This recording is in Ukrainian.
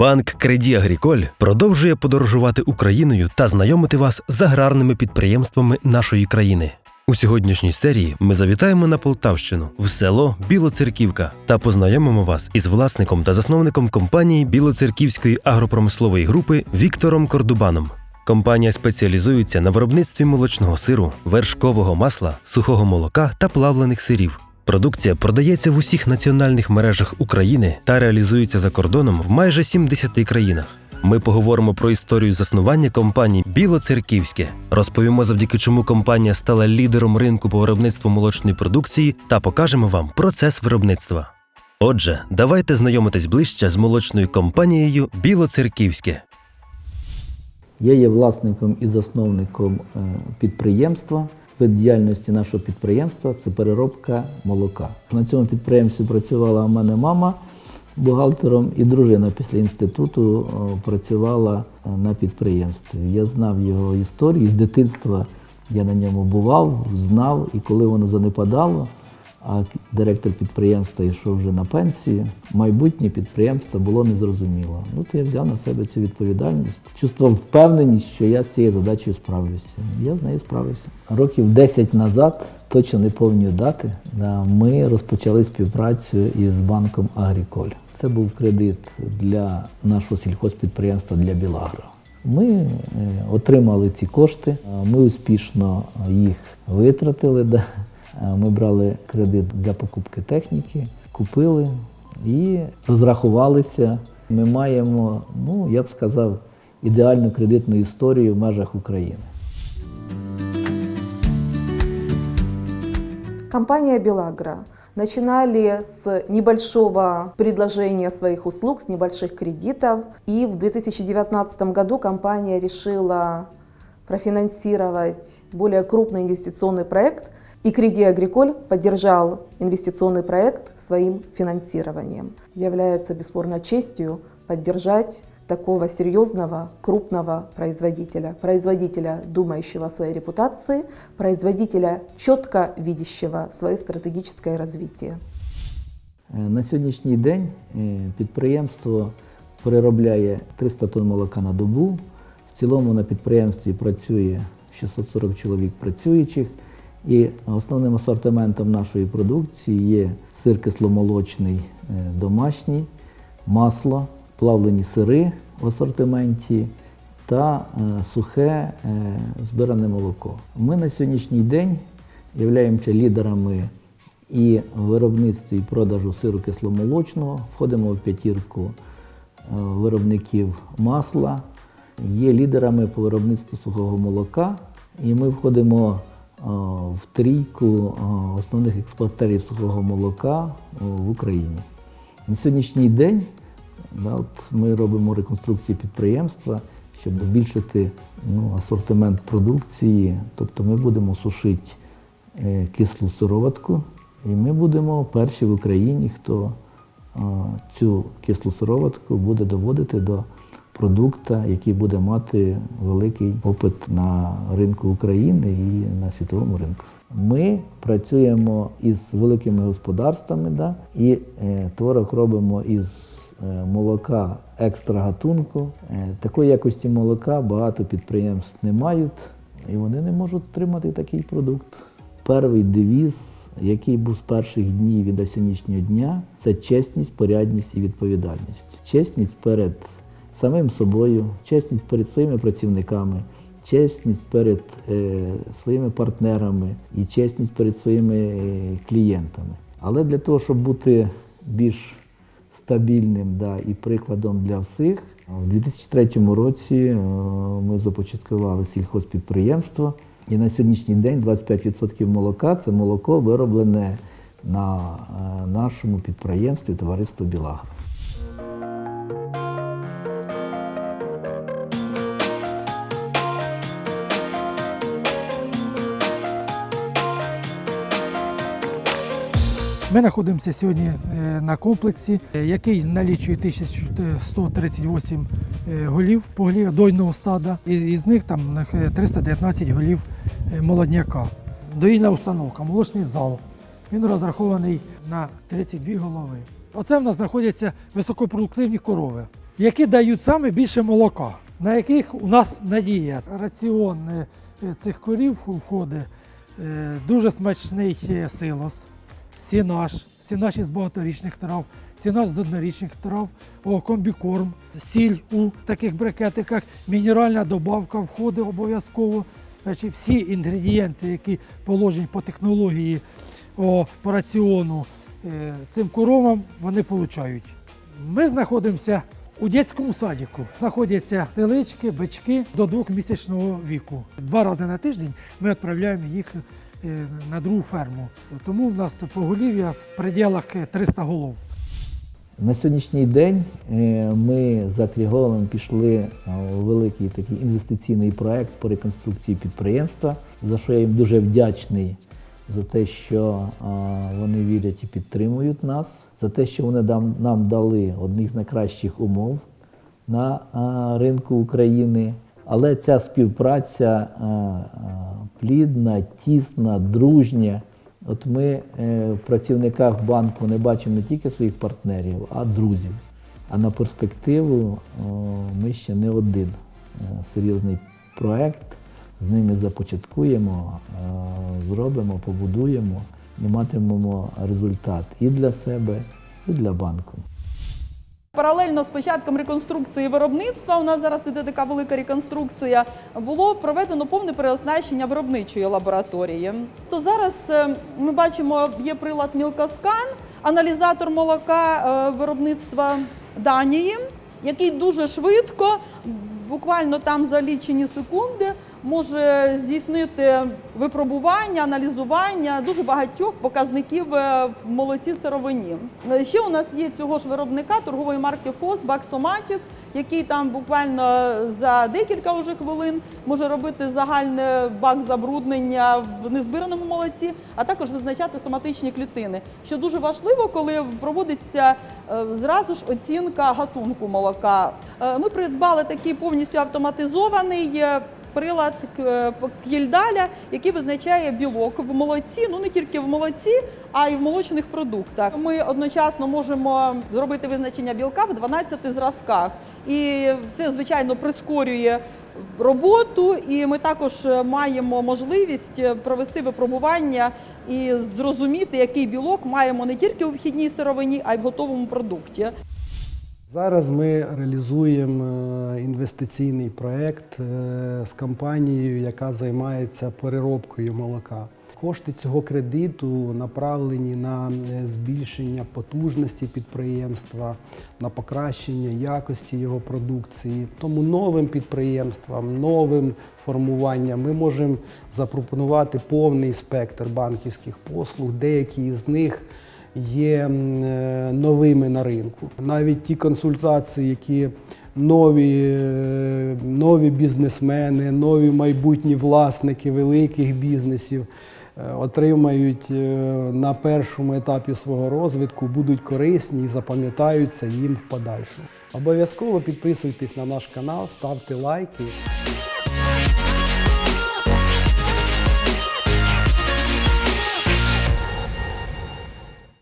Банк Креді Агріколь продовжує подорожувати Україною та знайомити вас з аграрними підприємствами нашої країни. У сьогоднішній серії ми завітаємо на Полтавщину в село Білоцерківка та познайомимо вас із власником та засновником компанії Білоцерківської агропромислової групи Віктором Кордубаном. Компанія спеціалізується на виробництві молочного сиру, вершкового масла, сухого молока та плавлених сирів. Продукція продається в усіх національних мережах України та реалізується за кордоном в майже 70 країнах. Ми поговоримо про історію заснування компанії Білоцерківське, розповімо, завдяки чому компанія стала лідером ринку по виробництву молочної продукції та покажемо вам процес виробництва. Отже, давайте знайомитись ближче з молочною компанією Білоцерківське. Я є власником і засновником е, підприємства. Вид діяльності нашого підприємства це переробка молока. На цьому підприємстві працювала у мене мама бухгалтером, і дружина після інституту е, працювала е, на підприємстві. Я знав його історію з дитинства. Я на ньому бував, знав, і коли воно занепадало, а директор підприємства йшов вже на пенсію, майбутнє підприємство було незрозуміло. Ну, то я взяв на себе цю відповідальність, чувствував впевненість, що я з цією задачею справлюся. Я з нею справився. Років 10 назад, точно не повні дати, да, ми розпочали співпрацю із банком Агріколь. Це був кредит для нашого сільхозпідприємства для Білагро. Ми е, отримали ці кошти, е, ми успішно їх витратили. Ми брали кредит для покупки техніки, купили і розрахувалися. Ми маємо, ну я б сказав, ідеальну кредитну історію в межах України. Компания «Белагро» начинали с небольшого предложения своих услуг, с небольших кредитов. И в 2019 году компания решила профинансировать более крупный инвестиционный проект. И Креди Агриколь поддержал инвестиционный проект своим финансированием. Является бесспорно честью поддержать такого серьезного, крупного производителя, производителя, думающего о своей репутации, производителя, четко видящего свое стратегическое развитие. Е, На сьогоднішній день е, підприємство переробляє 300 тонн молока на добу. В цілому на підприємстві працює 640 чоловік працюючих. І основним асортиментом нашої продукції є сир кисломолочний е, домашній, масло, плавлені сири в асортименті та е, сухе е, збиране молоко. Ми на сьогоднішній день являємося лідерами і виробництві і продажу сиру кисломолочного, входимо в п'ятірку виробників масла, є лідерами по виробництву сухого молока, і ми входимо в трійку е, основних експортерів сухого молока е, в Україні. На сьогоднішній день да, от ми робимо реконструкцію підприємства, щоб збільшити ну, асортимент продукції. Тобто ми будемо сушити е, кислу сироватку, і ми будемо перші в Україні, хто е, цю кислу сироватку буде доводити до продукта, який буде мати великий попит на ринку України і на світовому ринку. Ми працюємо із великими господарствами да, і е, творог робимо із е, молока екстра гатунку. Е, такої якості молока багато підприємств не мають, і вони не можуть отримати такий продукт. Перший девіз, який був з перших днів і до сьогоднішнього дня, це чесність, порядність і відповідальність. Чесність перед самим собою, чесність перед своїми працівниками, чесність перед е, своїми партнерами і чесність перед своїми е, клієнтами. Але для того, щоб бути більш стабільним да, і прикладом для всіх, у 2003 році е, ми започаткували сільхозпідприємство. І на сьогоднішній день 25% молока це молоко вироблене на е, нашому підприємстві товариство Білагро. Ми знаходимося сьогодні е, на комплексі, е, який налічує 1138 е, голів поголів'я дойного стада, із них там е, 319 голів молодняка. Доїльна установка, молочний зал. Він розрахований на 32 голови. Оце в нас знаходяться високопродуктивні корови. які дають саме більше молока, на яких у нас надія. Раціон цих корів входить дуже смачний силос, сінаш, сінаш із багаторічних трав, сінаш з однорічних трав, о, комбікорм, сіль у таких брикетиках, мінеральна добавка входить обов'язково. Всі інгредієнти, які положені по технології о, по раціону е, цим коровам, вони получають. Ми знаходимося у дитячому садіку. Знаходяться телички, бички до двохмісячного віку. Два рази на тиждень ми відправляємо їх на другу ферму. Тому в нас поголів'я в пределах е, 300 голов. На сьогоднішній день е, ми за Кріголем пішли е, у великий такий інвестиційний проект по реконструкції підприємства, за що я їм дуже вдячний за те, що е, вони вірять і підтримують нас, за те, що вони нам дали одних з найкращих умов на е, ринку України. Але ця співпраця е, е, плідна, тісна, дружня. От ми е, в працівниках банку не бачимо не тільки своїх партнерів, а друзів. А на перспективу ми ще не один е, серйозний проект з ними започаткуємо, е, зробимо, побудуємо і матимемо результат і для себе, і для банку. Паралельно з початком реконструкції виробництва, у нас зараз іде така велика реконструкція, було проведено повне переоснащення виробничої лабораторії. То зараз е, ми бачимо, є прилад Мілкоскан, аналізатор молока е, виробництва Данії, який дуже швидко, буквально там за лічені секунди, може здійснити випробування, аналізування дуже багатьох показників е, в молоці сировині. Е, Ще у нас є цього ж виробника торгової марки ФОС Баксоматік, який там буквально за декілька вже хвилин може робити загальне бак забруднення в незбираному молоці, а також визначати соматичні клітини. Що дуже важливо, коли проводиться е, зразу ж оцінка гатунку молока. Ми придбали такий повністю автоматизований. Е, Прилад е, К'єльдаля, який визначає білок в молоці, ну не тільки в молоці, а й в молочних продуктах. Ми одночасно можемо зробити визначення білка в 12 зразках, і це звичайно прискорює роботу. І ми також е, маємо можливість е, провести випробування і зрозуміти, який білок маємо не тільки у вхідній сировині, а й в готовому продукті. Зараз ми реалізуємо е, інвестиційний проєкт е, з компанією, яка займається переробкою молока. Кошти цього кредиту направлені на е, збільшення потужності підприємства, на покращення якості його продукції. Тому новим підприємствам, новим формуванням ми можемо запропонувати повний спектр банківських послуг. Деякі з них є е, новими на ринку. Навіть ті консультації, які нові, е, нові бізнесмени, нові майбутні власники великих бізнесів е, отримають на першому етапі свого розвитку, будуть корисні і запам'ятаються їм в подальшому. Обов'язково підписуйтесь на наш канал, ставте лайки.